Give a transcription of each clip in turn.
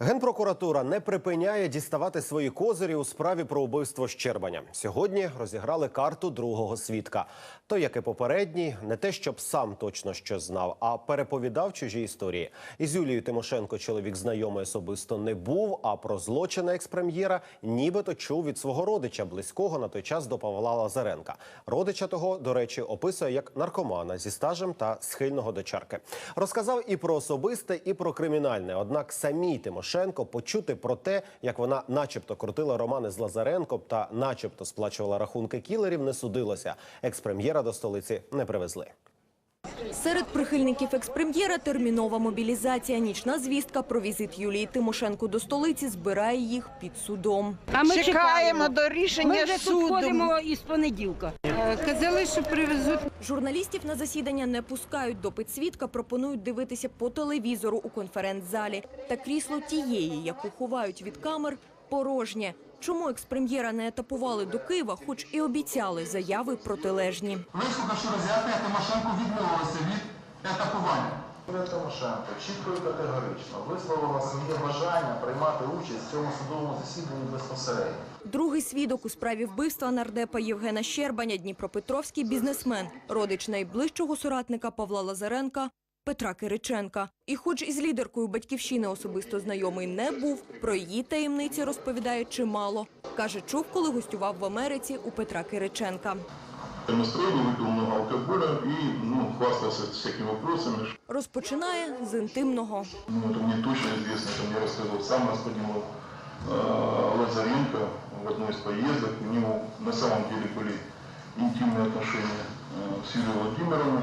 Генпрокуратура не припиняє діставати свої козирі у справі про убивство Щербаня. Сьогодні розіграли карту другого свідка. Той, як і попередній, не те, щоб сам точно щось знав, а переповідав чужі історії. Із Юлією Тимошенко чоловік знайомий особисто не був. А про злочини експрем'єра нібито чув від свого родича, близького на той час до Павла Лазаренка. Родича того, до речі, описує як наркомана зі стажем та схильного до чарки. Розказав і про особисте, і про кримінальне. Однак самій Тимошенко почути про те, як вона, начебто, крутила романи з Лазаренком та, начебто, сплачувала рахунки кілерів, не судилося. Експрем'єра до столиці не привезли. Серед прихильників експрем'єра термінова мобілізація. Нічна звістка про візит Юлії Тимошенко до столиці збирає їх під судом. А ми чекаємо, чекаємо. до рішення Ми вже суду. тут ходимо із понеділка. Е, Казали, що привезуть. Журналістів на засідання не пускають. Допит свідка пропонують дивитися по телевізору у конференц-залі. Та крісло тієї, яку ховають від камер, порожнє. Чому експрем'єра не етапували до Києва, хоч і обіцяли заяви протилежні? Вислухавши роз'яснення, Тимошенко відмовилася від етапування. Юлія Тимошенко чітко і категорично висловила своє бажання приймати участь в цьому судовому засіданні безпосередньо. Другий свідок у справі вбивства нардепа Євгена Щербаня, дніпропетровський бізнесмен, родич найближчого соратника Павла Лазаренка Петра Кириченка. І хоч із лідеркою батьківщини особисто знайомий не був, про її таємниці розповідає чимало. Каже, чув, коли гостював в Америці у Петра Кириченка. Настроение, выпил много алкоголя и ну, хвастался всякими вопросами. Розпочинає з інтимного. Ну, это мне точно известно, это мне рассказывал сам господин э, Лазаренко в одной из поездок. У него на самом деле были интимные отношения э, с Юлией Владимировной.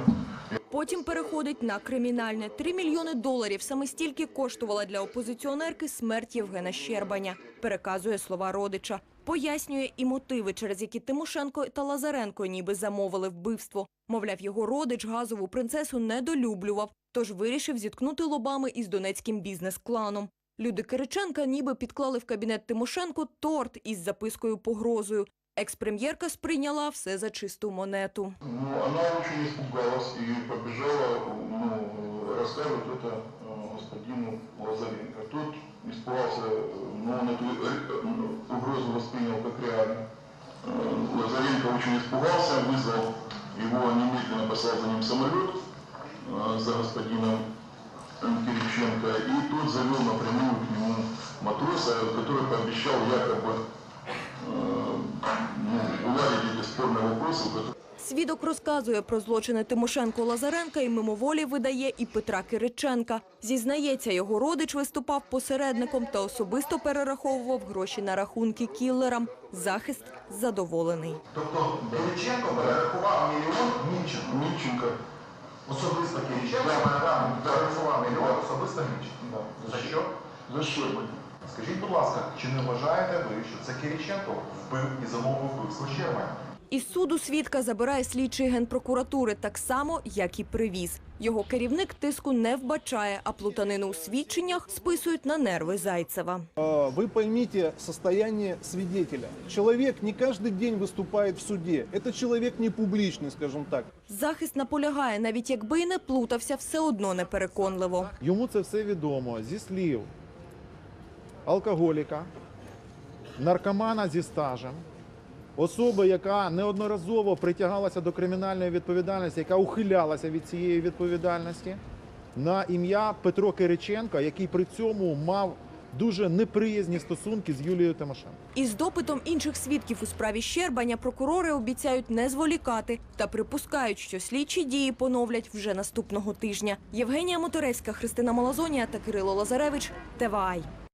Потім переходить на кримінальне. Три мільйони доларів саме стільки коштувала для опозиціонерки смерть Євгена Щербаня. Переказує слова родича. Пояснює і мотиви, через які Тимошенко та Лазаренко ніби замовили вбивство. Мовляв, його родич газову принцесу недолюблював, тож вирішив зіткнути лобами із донецьким бізнес-кланом. Люди Кириченка ніби підклали в кабінет Тимошенко торт із запискою погрозою. Експрем'єрка сприйняла все за чисту монету. Ну, она очень испугалась и побежала ну, рассказывать это э, господину Лазаренко. Тот испугался, э, но он эту э, э, угрозу воспринял как реальную. Э, Лазаренко очень испугался, вызвал его, немедленно послал за ним самолет э, за господином э, Кириченко, и тот завел напрямую к нему матроса, который пообещал якобы Свідок розказує про злочини Тимошенко Лазаренка і мимоволі видає і Петра Кириченка. Зізнається, його родич виступав посередником та особисто перераховував гроші на рахунки кілерам. Захист задоволений. Тобто Кириченко перерахував мільйон Мільченко. Мільченко Особисто Кириченко перерахував мільйон особисто Мільченко. За що? за Щербань. Скажіть, будь ласка, чи не вважаєте ви, що це Кириченко вбив і замовив вбивство Щербаня? Із суду свідка забирає слідчий генпрокуратури так само, як і привіз. Його керівник тиску не вбачає, а плутанину у свідченнях списують на нерви Зайцева. А, Вы поймите состояние свидетеля. Человек не каждый день выступает в суде. Это человек не публичный, скажем так. Захист наполягає, навіть якби й не плутався, все одно непереконливо. Йому це все відомо зі слів алкоголіка, наркомана зі стажем, особи, яка неодноразово притягалася до кримінальної відповідальності, яка ухилялася від цієї відповідальності, на ім'я Петро Кириченко, який при цьому мав дуже неприязні стосунки з Юлією Тимошенко. Із допитом інших свідків у справі Щербаня прокурори обіцяють не зволікати та припускають, що слідчі дії поновлять вже наступного тижня. Євгенія Моторецька, Христина Малазонія та Кирило Лазаревич. ТВАЙ.